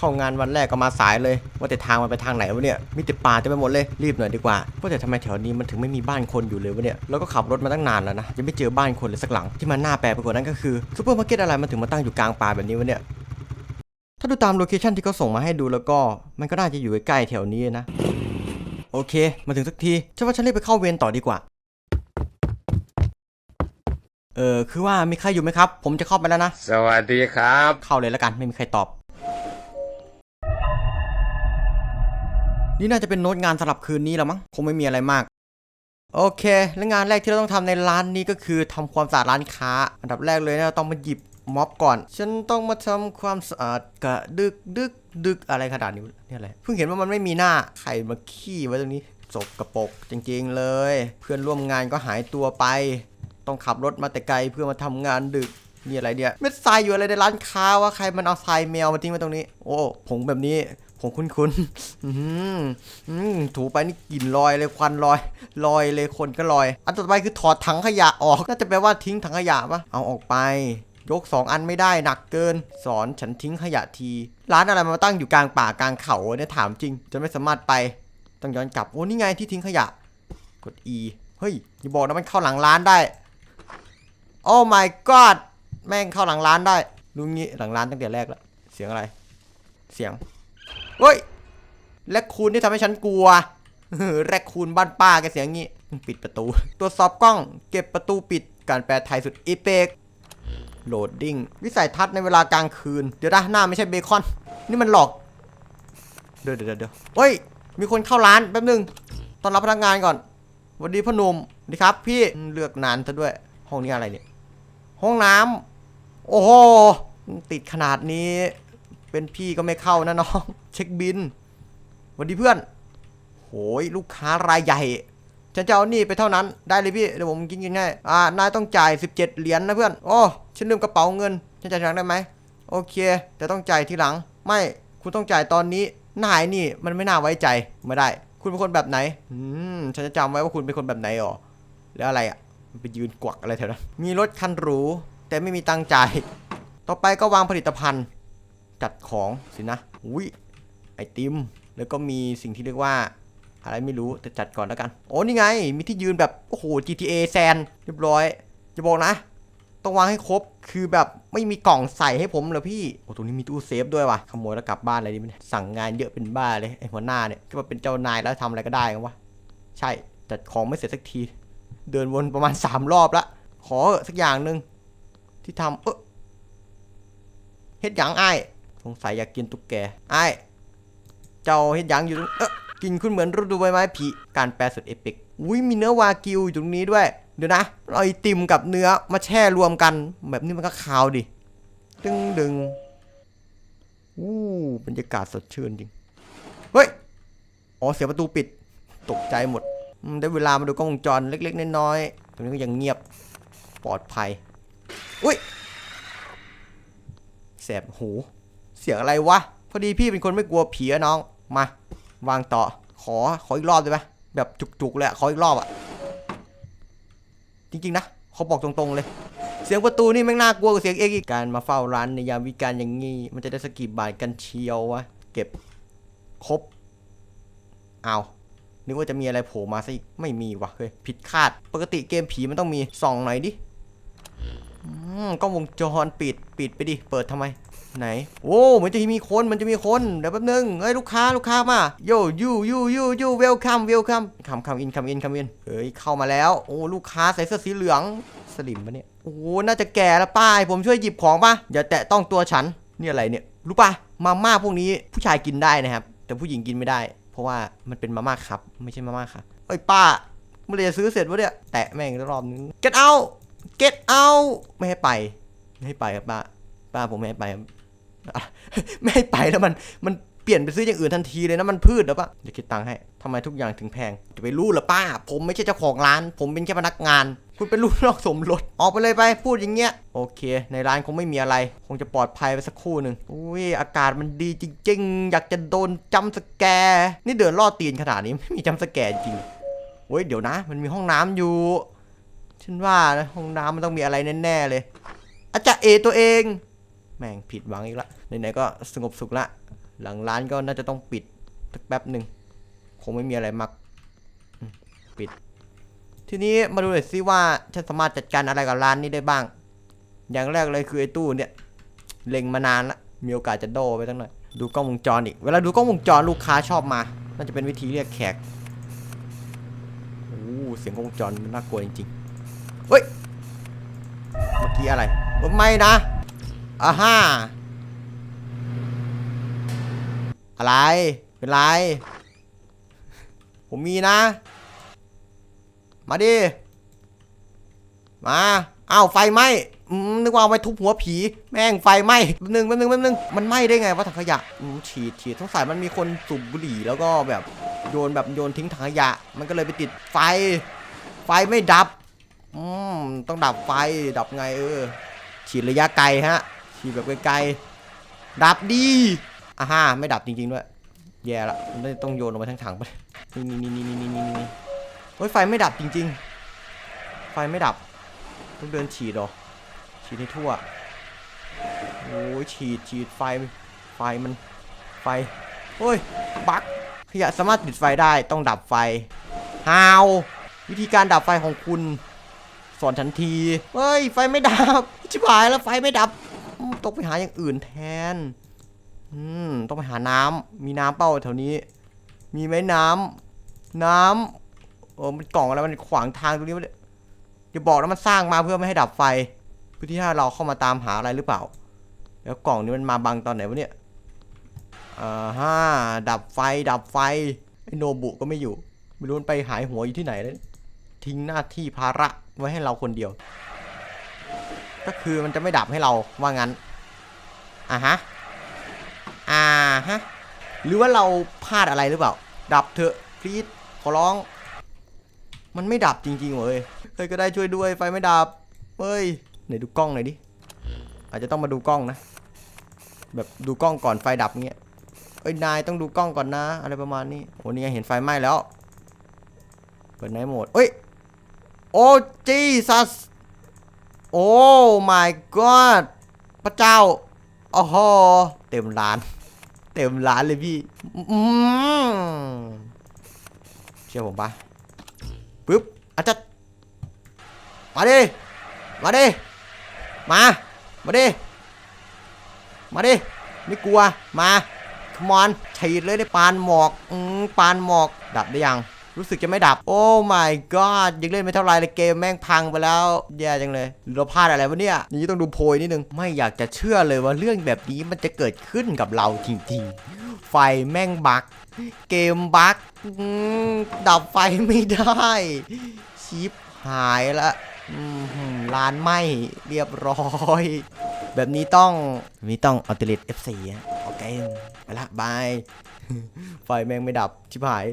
เข้างานวันแรกก็มาสายเลย ว่าแต่ทางมันไปทางไหนวะเนี่ยมีแต่ป่าเต็มไปหมดเลยรีบหน่อยดีกว่าว่าแต่ทำไมแถวนี้มันถึงไม่มีบ้านคนอยู่เลยวะเนี่ยแล้วก็ขับรถมาตั้งนานแล้วนะยังไม่เจอบ้านคนเลยสักหลังที่มันน่าแปลกไปกว่านั้นก็คือซูเปอร์มาร์เก็ตอะไรมันถึงมาตั้งอยู่กลางป่าแบบนี้วะเนี่ยถ้าดูตามโลเคชั่นที่เขาส่งมาให้ดูแล้วก็ มันก็น่าจะอยู่ใกล้ๆแถวนี้นะ โอเค มาถึงสักทีฉันว่าฉันรีบไปเข้าเวรต่อดีกว่า เออคือว่ามีใครอยู่ไหมครับ ผมจะเข้าไปแล้วนะ สวัสดีครับ เข้าเลยแล้วกันไม่มีใครตอบ นี่น่าจะเป็นโน้ตงานสำหรับคืนนี้แล้วมั้ง คงไม่มีอะไรมาก โอเค และงานแรกที่เราต้องทำในร้านนี้ก็คือทำความสะอาดร้านค้า อันดับแรกเลยนะเราต้องมาหยิบม็อบก่อน ฉันต้องมาทำความสะอาดกระดึกดึกดึกอะไรขนาดนี้เนี่ยอะไร เพิ่งเห็นว่ามันไม่มีหน้า ใครมาขี้ไว้ตรงนี้สกกระปกจริงๆเลย เพื่อนร่วมงานก็หายตัวไป ต้องขับรถมาแต่ไกลเพื่อมาทำงานดึกนี่อะไรเนี่ยเม็ดทรายอยู่อะไรในร้านค้าวะใครมันเอาทรายแมวมาทิ้งไว้ตรงนี้ โอ้ผงแบบนี้ ผงคุ้นๆอื้อหืมถูไปนี่กลิ่นลอยเลยควันลอย ลอยเลยคนก็ลอย อันต่อไปคือถอดถังขยะออก น่าจะแปลว่าทิ้งถังขยะปะเอาออกไป ยกสองอันไม่ได้หนักเกิน สอนฉันทิ้งขยะที ร้านอะไรมาตั้งอยู่กลางป่ากลางเขาเนี่ยถามจริง จะไม่สามารถไป ต้องย้อนกลับ โอ้นี่ไงที่ทิ้งขยะ กด E เฮ้ยอย่าบอกนะมันเข้าหลังร้านได้ โอ้ my god แม่งเข้าหลังร้านได้รู้งี้หลังร้านตั้งแต่แรกแล้ว เสียงอะไร เสียง เฮ้ยแรคคูนที่ทำให้ฉันกลัวแรคคูนบ้านป้าแกเสียงงี้ ปิดประตู ตรวจสอบกล้อง เก็บประตูปิด การแปลไทยสุดอีเปกโหลดดิ้ง วิสัยทัศน์ในเวลากลางคืน เดี๋ยวนะหน้าไม่ใช่เบคอน นี่มันหลอก เดี๋ยวเดี๋ยวเดี๋ยวเฮ้ย มีคนเข้าร้านแป๊บนึง ตอนรับพนักงานก่อนสวัสดีพ่อหนุ่มดีครับ พี่เลือกนานซะด้วย ห้องนี้อะไรเนี่ย ห้องน้ำโอ้โห ติดขนาดนี้ เป็นพี่ก็ไม่เข้านะน้อง เช็คบินสวัสดีเพื่อน โหยลูกค้ารายใหญ่ ฉันจะเอานี่ไปเท่านั้นได้เลยพี่ เดี๋ยวผมกินกินง่ายอ่านายต้องจ่าย 17 เหรียญนะเพื่อน โอ้ฉันลืมกระเป๋าเงิน ฉันจ่ายทีหลังได้ไหม โอเค แต่ต้องจ่ายทีหลัง ไม่ คุณต้องจ่ายตอนนี้ นายนี่มันไม่น่าไว้ใจ ไม่ได้ คุณเป็นคนแบบไหน อืม ฉันจะจำไว้ว่าคุณเป็นคนแบบไหนอ๋อแล้วอะไรอะมันไปยืนกวักอะไรแถวนั้น มีรถคันหรูแต่ไม่มีตังค์จ่าย ต่อไปก็วางผลิตภัณฑ์ จัดของสินะอุ้ยไอติม แล้วก็มีสิ่งที่เรียกว่า อะไรไม่รู้แต่จัดก่อนแล้วกัน โอ้นี่ไง มีที่ยืนแบบโอ้โห GTA แซนเรียบร้อยจะบอกนะ ต้องวางให้ครบคือแบบไม่มีกล่องใส่ให้ผมเหรอพี่โอ้ตรงนี้มีตู้เซฟด้วยว่ะขโมยแล้วกลับบ้านอะไรดีมเนี่ยสั่งงานเยอะเป็นบ้าเลยไอหัวหน้าเนี่ยคิดว่าเป็นเจ้านายแล้วทำอะไรก็ได้กันวะใช่จัดของไม่เสร็จสักที เดินวนประมาณสามรอบละขอสักอย่างหนึ่งที่ทำเออเฮ็ดหยังไอ้ สงสัยอยากกินตุ๊กแกไอ้เจ้าเฮ็ดยังอยู่ตรงเออกินคุณเหมือนฤดูใบไม้ผลิการแปลสุดเอปิกอุ้ยมีเนื้อวากิวอยู่ตรงนี้ด้วย เดี๋ยวนะเอาไอติมกับเนื้อมาแช่รวมกัน แบบนี้มันก็คาวดิดึงดึงอู้บรรยากาศสดชื่นจริง เฮ้ย อ๋อเสียประตูปิด ตกใจหมด ได้เวลามาดูกล้องวงจรเล็กๆน้อยๆตรงนี้ก็ยังเงียบปลอดภัย อุ้ย แสบหู เสียงอะไรวะ พอดีพี่เป็นคนไม่กลัวผีอะน้อง มา วางต่อ ขอ ขออีกรอบได้ไหมแบบจุกๆเลยขออีกรอบอะจริงๆนะเขาบอกตรงๆเลย เสียงประตูนี่แม่งน่ากลัวกว่าเสียงเอกอีกการมาเฝ้าร้านในยามวิกาลอย่างงี้ มันจะได้สกกีบบาทกันเชียววะ เก็บครบ เอานึกว่าจะมีอะไรโผล่มาซะอีก ไม่มีวะเฮ้ย ผิดคาด ปกติเกมผีมันต้องมีส่องหน่อยดิอืมกล้องวงจรปิด ปิดไปดิ เปิดทำไม ไหน โอ้มือนจะมีคนมันจะมีคนเดี๋ยวแป๊บนึงเฮ้ยลูกค้าลูกค้ามาโยยูยูยูยูเวลคัมเวลคัมคัมคัมอินคัมอินคัมอินเฮ้ยเข้ามาแล้วโอ้ลูกค้าใส่เสื้อสีเหลืองสลิมปะเนี่ยโอ้น่าจะแก่แล้วป้ายผมช่วยหยิบของป่ะอย่าแตะต้องตัวฉันนี่อะไรเนี่ยรู้ปะมาม่าพวกนี้ผู้ชายกินได้นะครับ แต่ผู้หญิงกินไม่ได้ เพราะว่ามันเป็นมาม่าครับ ไม่ใช่มาม่าครับเอ้ยป้าเมื่อไรจะซื้อเสร็จวะเนี่ยแตะแม่งรอบนึง get out get out ไม่ให้ไปไม่ให้ไปครับป้าป้าผมไม่ให้ไป ไม่ให้ไปแล้วมันมันเปลี่ยนไปซื้ออย่างอื่นทันทีเลยนะมันพืชหรือปะเดี๋ยวคิดตังค์ให้ทำไมทุกอย่างถึงแพง จะไปรู้เหรอป้า ผมไม่ใช่เจ้าของร้าน ผมเป็นแค่พนักงาน คุณเป็นลูกนอกสมรสออกไปเลยไป พูดอย่างเงี้ย โอเค ในร้านคงไม่มีอะไร คงจะปลอดภัยไปสักครู่หนึ่งอุ้ยอากาศมันดีจริง ๆ อยากจะโดนจำสแกร์นี่เดินล่อตีนขนาดนี้ไม่มีจำสแกร์จริงโอ้ยเดี๋ยวนะ มันมีห้องน้ำอยู่ฉันว่านะห้องน้ำมันต้องมีอะไรแน่ๆเลยอาจารย์เอตัวเอง แม่งผิดหวังอีกละไหนๆก็สงบสุขละ หลังร้านก็น่าจะต้องปิดสักแป๊บหนึ่งคงไม่มีอะไรมากปิด ทีนี้มาดูหน่อยซิว่าฉันสามารถจัดการอะไรกับร้านนี้ได้บ้าง อย่างแรกเลยคือไอ้ตู้เนี่ยเล็งมานานละมีโอกาสจะโดไปตั้งหน่อยดูกล้องวงจรอีก เวลาดูกล้องวงจรลูกค้าชอบมา น่าจะเป็นวิธีเรียกแขกโอ้เสียงกล้องวงจรนน่ากลัวจริงๆเฮ้ย เมื่อกี้อะไรเอ้ยไม่นะ อ่าฮ่าอะไร เป็นไร ผมมีนะ มาดิ มาอ้าวไฟไหม้นึกว่าเอาไปทุบหัวผี แม่งไฟไหม้แป๊บนึงแป๊บนึงแป๊บนึงมันไหม้ได้ไงว่าถังขยะอืมฉีดฉีดสงสัยมันมีคนสูบบุหรี่แล้วก็แบบโยนแบบโยนทิ้งถังขยะ มันก็เลยไปติดไฟ ไฟไม่ดับ อืมต้องดับไฟดับไงเออฉีดระยะไกลฮะ ฉีดแบบไกลๆ ดับดีอ่าฮะไม่ดับจริงๆด้วย แย่ละมันต้องโยนออกมาทั้งถังไปนี่นี่นี่นี่นี่นี่นี่เฮ้ยไฟไม่ดับจริง ๆ ไฟไม่ดับ ต้องเดินฉีดหรอ ฉีดให้ทั่ว โอ้ยฉีดฉีดไฟ ไฟมัน ไฟเฮ้ย บั๊กขยะสามารถติดไฟได้ ต้องดับไฟฮาววิธีการดับไฟของคุณ สอนทันที เฮ้ย ไฟไม่ดับ ชิบหายแล้วไฟไม่ดับ ต้องไปหาอย่างอื่นแทน อืม ต้องไปหาน้ำมีน้ำเป้าแถวนี้ มีไหมน้ำน้ำเออมันกล่องอะไรมันขวางทางตรงนี้วะเนี่ยอย่าบอกนะมันสร้างมาเพื่อไม่ให้ดับไฟเพื่อที่ให้เราเข้ามาตามหาอะไรหรือเปล่า แล้วกล่องนี้มันมาบังตอนไหนวะเนี่ยอ่าฮะดับไฟดับไฟไอโนบุก็ไม่อยู่ไม่รู้มันไปหายหัวอยู่ที่ไหนแล้วทิ้งหน้าที่ภาระไว้ให้เราคนเดียว ก็คือมันจะไม่ดับให้เราว่างั้นอะฮะอ่าฮะหรือว่าเราพลาดอะไรหรือเปล่า ดับเถอะพลีดขอร้อง มันไม่ดับจริงๆเว้ยเฮ้ยก็ได้ช่วยด้วยไฟไม่ดับเฮ้ยไหนดูกล้องหน่อยดิอาจจะต้องมาดูกล้องนะ แบบดูกล้องก่อนไฟดับเงี้ยเอ้ยนายต้องดูกล้องก่อนนะ อะไรประมาณนี้โอ้นี่ไงเห็นไฟไหม้แล้วเปิดไนท์โหมดเอ้ยโอ้จีซัส โอ้ my god พระเจ้าโอ้โหเต็มร้าน เต็มร้านเลยพี่เชื่อผมปะปึ๊บอาจจะมาดิ มาดิ มา มาดิ มาดิ ไม่กลัว มา ขมอนฉีดเลยได้ปานหมอก อืมปานหมอก ดับได้ยัง รู้สึกจะไม่ดับ โอ้ my god ยังเล่นไม่เท่าไรเลยเกมแม่งพังไปแล้ว แย่จังเลยเราพลาดอะไรวะเนี่ยนี่ต้องดูโพยนิดนึง ไม่อยากจะเชื่อเลยว่าเรื่องแบบนี้มันจะเกิดขึ้นกับเราจริงๆ ไฟแม่งบักเกมบักดับไฟไม่ได้ชิปหายละร้านไหมเรียบร้อย แบบนี้ต้องแบบนี้ต้องอัลเทอร์เนท F4 โอเคไปละบาย ไฟแม่งไม่ดับ ชิบหาย